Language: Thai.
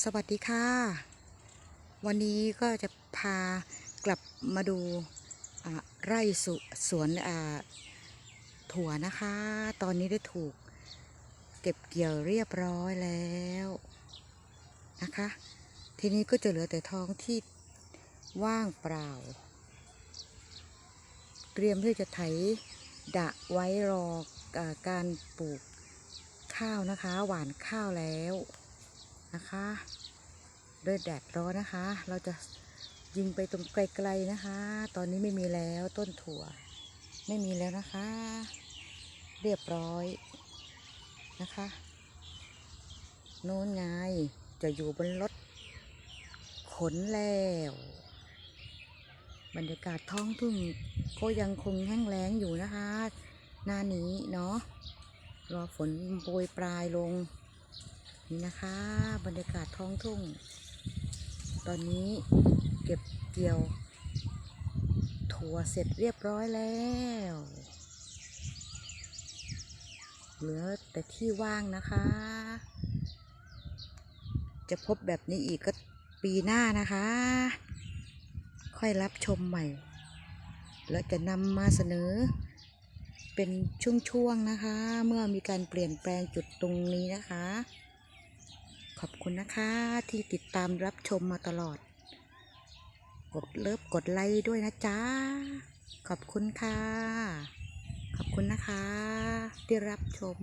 สวัสดีค่ะ วันนี้ก็จะพากลับมาดูไร่สุสวนถั่วนะคะ ตอนนี้ได้ถูกเก็บเกี่ยวเรียบร้อยแล้วนะคะ ทีนี้ก็จะเหลือแต่ท้องที่ว่างเปล่า เตรียมที่จะไถดะไว้รออการปลูกข้าวนะคะ หว่านข้าวแล้ว นะคะด้วยแดดร้อนนะคะ เราจะยิงไปตรงไกลๆนะคะ ตอนนี้ไม่มีแล้วต้นถั่ว ไม่มีแล้วนะคะ เรียบร้อยนะคะโน้นไงจะอยู่บนรถขนแล้ว บรรยากาศท้องทุ่งก็ยังคงแห้งแล้งอยู่นะคะ หน้านี้เนาะรอฝนโปรยปลายลง นี่นะคะ บรรยากาศท้องทุ่ง ตอนนี้เก็บเกี่ยว ถั่วเสร็จเรียบร้อยแล้ว เหลือแต่ที่ว่างนะคะ จะพบแบบนี้อีกก็ปีหน้านะคะ ค่อยรับชมใหม่ แล้วจะนำมาเสนอเป็นช่วงๆนะคะ เมื่อมีการเปลี่ยนแปลงจุดตรงนี้นะคะ ขอบคุณนะคะที่ติดตามรับชมมาตลอด กดเลิฟกดไลค์ด้วยนะจ๊ะ ขอบคุณค่ะ ขอบคุณนะคะ ที่รับชม